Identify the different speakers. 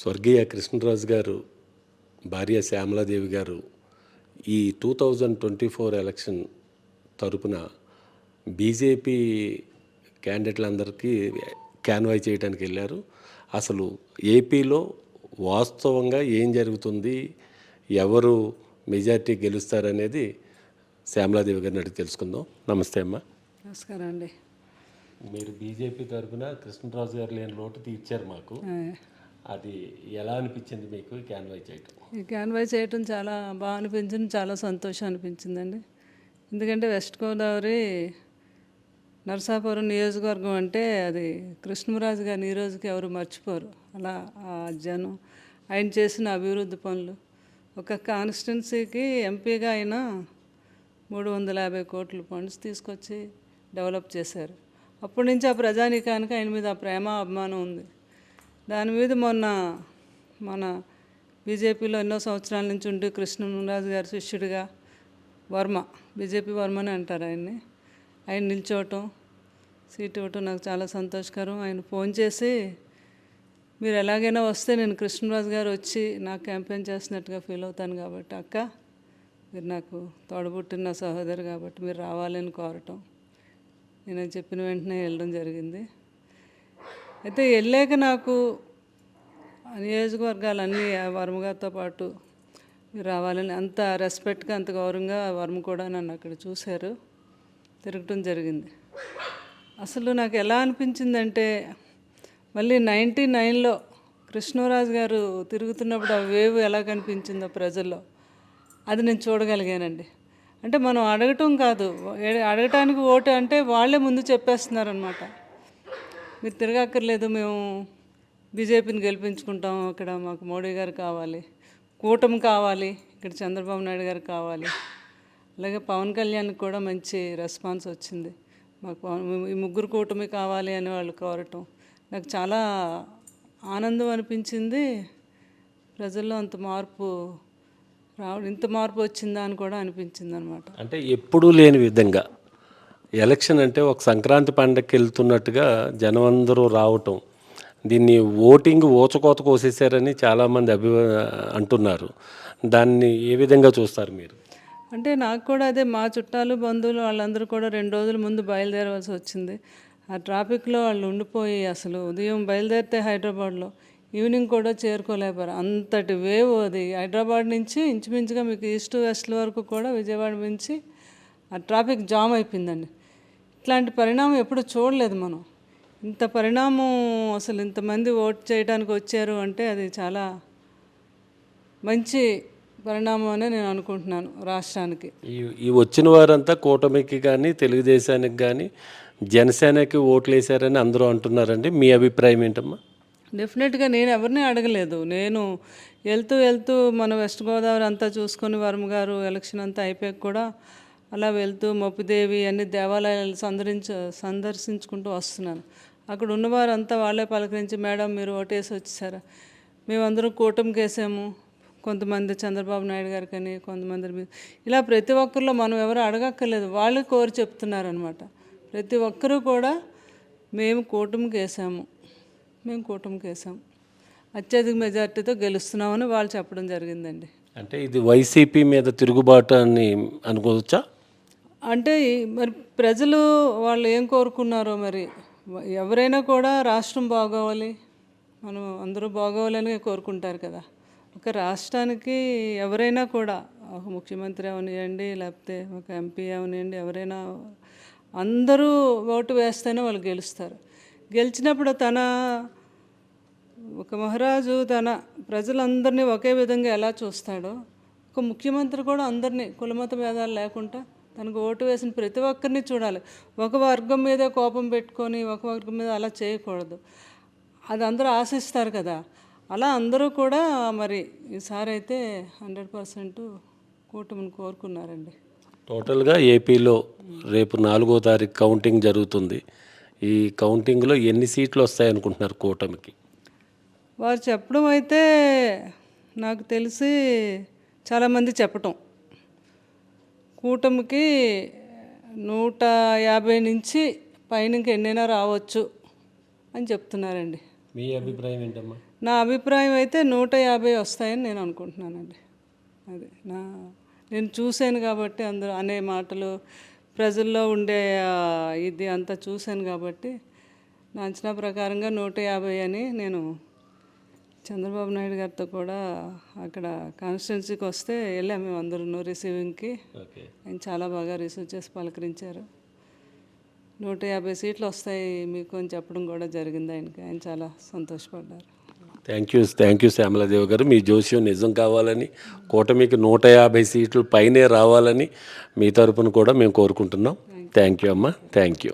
Speaker 1: స్వర్గీయ కృష్ణరాజు గారు భార్య శ్యామలాదేవి గారు ఈ two thousand twenty four election తరపున బీజేపీ క్యాండిడేట్లందరికీ క్యాన్వై చేయడానికి వెళ్ళారు. అసలు ఏపీలో వాస్తవంగా ఏం జరుగుతుంది ఎవరు మెజార్టీ గెలుస్తారనేది శ్యామలాదేవి గారిని అడిగి తెలుసుకుందాం. నమస్తే అమ్మా.
Speaker 2: నమస్కారం అండి.
Speaker 1: మీరు బీజేపీ తరపున కృష్ణరాజు గారు లేని లోటు తీర్చారు మాకు. అది ఎలా అనిపించింది మీకు క్యాన్వై చేయటం?
Speaker 2: ఈ క్యాన్వై చేయటం చాలా బాగా అనిపించింది చాలా సంతోషం అనిపించిందండి. ఎందుకంటే వెస్ట్ గోదావరి నరసాపురం నియోజకవర్గం అంటే అది కృష్ణరాజు గారిని ఈ రోజుకి ఎవరు మర్చిపోరు. అలా ఆ జనం ఆయన చేసిన అభివృద్ధి పనులు. ఒక కాన్స్టిట్యున్సీకి ఎంపీగా ఆయన మూడు వందల యాభై కోట్ల ఫండ్స్ తీసుకొచ్చి డెవలప్ చేశారు. అప్పటి నుంచి ఆ ప్రజానీకానికి ఆయన మీద ఆ ప్రేమ అభిమానం ఉంది. దాని మీద మొన్న మన బీజేపీలో ఎన్నో సంవత్సరాల నుంచి ఉండి కృష్ణరాజు గారి శిష్యుడిగా వర్మ బీజేపీ వర్మని అంటారు ఆయన్ని. ఆయన నిల్చోవటం సీట్ ఇవ్వటం నాకు చాలా సంతోషకరం. ఆయన ఫోన్ చేసి మీరు ఎలాగైనా వస్తే నేను కృష్ణరాజు గారు వచ్చి నాకు క్యాంపెయిన్ చేస్తున్నట్టుగా ఫీల్ అవుతాను కాబట్టి అక్క మీరు నాకు తోడబుట్టిన నా సహోదరు కాబట్టి మీరు రావాలని కోరటం. నేను చెప్పిన వెంటనే వెళ్ళడం జరిగింది. అయితే వెళ్ళాక నాకు నియోజకవర్గాలన్నీ ఆ వర్మగారితో పాటు మీరు రావాలని అంత రెస్పెక్ట్గా అంత గౌరవంగా వర్మ కూడా నన్ను అక్కడ చూశారు. తిరగటం జరిగింది. అసలు నాకు ఎలా అనిపించిందంటే మళ్ళీ నైంటీ నైన్లో కృష్ణరాజు గారు తిరుగుతున్నప్పుడు ఆ వేవ్ ఎలా కనిపించిందో ప్రజల్లో అది నేను చూడగలిగానండి. అంటే మనం అడగటం కాదు అడగటానికి ఓటు అంటే వాళ్ళే ముందు చెప్పేస్తున్నారనమాట మీరు తిరగక్కర్లేదు మేము బీజేపీని గెలిపించుకుంటాం. ఇక్కడ మాకు మోడీ గారు కావాలి కూటమి కావాలి ఇక్కడ చంద్రబాబు నాయుడు గారు కావాలి. అలాగే పవన్ కళ్యాణ్కి కూడా మంచి రెస్పాన్స్ వచ్చింది. మాకు ఈ ముగ్గురు కూటమి కావాలి అని వాళ్ళు కోరటం. నాకు చాలా ఆనందం అనిపించింది. ప్రజల్లో అంత మార్పు రావడం ఇంత మార్పు వచ్చిందా అని కూడా అనిపించింది అనమాట
Speaker 1: అంటే ఎప్పుడూ లేని విధంగా ఎలక్షన్ అంటే ఒక సంక్రాంతి పండగకి వెళ్తున్నట్టుగా జనం అందరూ రావటం. దీన్ని ఓటింగ్ ఓచకోత కోసేశారని చాలామంది అభి అంటున్నారు. దాన్ని ఏ విధంగా చూస్తారు మీరు?
Speaker 2: అంటే నాకు కూడా అదే మా చుట్టాలు బంధువులు వాళ్ళందరూ కూడా రెండు రోజుల ముందు బయలుదేరవలసి వచ్చింది. ఆ ట్రాఫిక్లో వాళ్ళు ఉండిపోయి అసలు ఉదయం బయలుదేరితే హైదరాబాద్లో ఈవినింగ్ కూడా చేరుకోలేపారు అంతటి వేవ్ అది. హైదరాబాద్ నుంచి ఇంచుమించుగా మీకు ఈస్ట్ వెస్ట్ వరకు కూడా విజయవాడ నుంచి ఆ ట్రాఫిక్ జామ్ అయిపోయిందండి. ఇట్లాంటి పరిణామం ఎప్పుడు చూడలేదు మనం. ఇంత పరిణామం అసలు ఇంతమంది ఓట్ చేయడానికి వచ్చారు అంటే అది చాలా మంచి పరిణామం అని నేను అనుకుంటున్నాను రాష్ట్రానికి.
Speaker 1: ఈ వచ్చిన వారంతా కూటమికి కానీ తెలుగుదేశానికి కానీ జనసేనకి ఓట్లు వేశారని అందరూ అంటున్నారండి. మీ అభిప్రాయం ఏంటమ్మా?
Speaker 2: డెఫినెట్గా నేను ఎవరిని అడగలేదు. నేను వెళ్తూ వెళ్తూ మన వెస్ట్ గోదావరి అంతా చూసుకొని వర్మ గారు ఎలక్షన్ అంతా అయిపోయాక కూడా అలా వెళ్తూ మప్పుదేవి అన్ని దేవాలయాలు సందరించ సందర్శించుకుంటూ వస్తున్నాను అక్కడ ఉన్నవారంతా వాళ్ళే పలకరించి మేడం మీరు ఓటేసి వచ్చేసారా? మేమందరం కూటమికి వేసాము. కొంతమంది చంద్రబాబు నాయుడు గారు కానీ కొంతమంది మీ- ఇలా ప్రతి ఒక్కరిలో మనం ఎవరు అడగక్కర్లేదు. వాళ్ళు కోరి చెప్తున్నారనమాట ప్రతి ఒక్కరూ కూడా మేము కూటమికి వేసాము. మేము కూటమికి వేసాము అత్యధిక మెజార్టీతో గెలుస్తున్నామని వాళ్ళు చెప్పడం జరిగిందండి.
Speaker 1: అంటే ఇది వైసీపీ మీద తిరుగుబాటు అని అనుకోవచ్చా?
Speaker 2: అంటే మరి ప్రజలు వాళ్ళు ఏం కోరుకున్నారో మరి? ఎవరైనా కూడా రాష్ట్రం బాగోవాలి. మనం అందరూ బాగోవాలని కోరుకుంటారు కదా. ఒక రాష్ట్రానికి ఎవరైనా కూడా ఒక ముఖ్యమంత్రి అవనివ్వండి లేకపోతే ఒక ఎంపీ అవనివ్వండి ఎవరైనా అందరూ ఓటు వేస్తేనే వాళ్ళు గెలుస్తారు. గెలిచినప్పుడు తన ఒక మహారాజు తన ప్రజలందరినీ ఒకే విధంగా ఎలా చూస్తాడో ఒక ముఖ్యమంత్రి కూడా అందరినీ కులమత భేదాలు లేకుండా తనకు ఓటు వేసిన ప్రతి ఒక్కరిని చూడాలి. ఒక వర్గం మీద కోపం పెట్టుకొని ఒక వర్గం మీద అలా చేయకూడదు. అది అందరూ ఆశిస్తారు కదా. అలా అందరూ కూడా మరి ఈసారి అయితే హండ్రెడ్ పర్సెంట్ కూటమిని కోరుకున్నారండి.
Speaker 1: టోటల్గా ఏపీలో రేపు నాలుగో తారీఖు కౌంటింగ్ జరుగుతుంది. ఈ కౌంటింగ్లో ఎన్ని సీట్లు వస్తాయనుకుంటున్నారు కూటమికి?
Speaker 2: వారు చెప్పడం అయితే నాకు తెలిసి చాలామంది చెప్పటం. కూటమికి నూట యాభై నుంచి పైన ఎన్నైనా రావచ్చు అని చెప్తున్నారండి.
Speaker 1: మీ అభిప్రాయం ఏంటమ్మా?
Speaker 2: నా అభిప్రాయం అయితే నూట యాభై వస్తాయని నేను అనుకుంటున్నానండి. అది నా నేను చూశాను కాబట్టి అందరూ అనే మాటలు ప్రజల్లో ఉండే ఇది అంతా చూశాను కాబట్టి నా అంచనా ప్రకారంగా నూట యాభై అని నేను చంద్రబాబు నాయుడు గారితో కూడా అక్కడ కాన్స్టిట్యున్సీకి వస్తే వెళ్ళాము మేము అందరూ రిసీవింగ్కి. ఆయన చాలా బాగా రిసీవ్ చేసి పలకరించారు. నూట యాభై సీట్లు వస్తాయి మీకు అని చెప్పడం కూడా జరిగింది ఆయనకి. ఆయన చాలా సంతోషపడ్డారు.
Speaker 1: Thank you thank you Shyamaladevi garu. మీ జోస్యం నిజం కావాలని కూటమికి నూట యాభై సీట్లు పైనే రావాలని మీ తరపున కూడా మేము కోరుకుంటున్నాం. థ్యాంక్ యూ అమ్మా థ్యాంక్ యూ.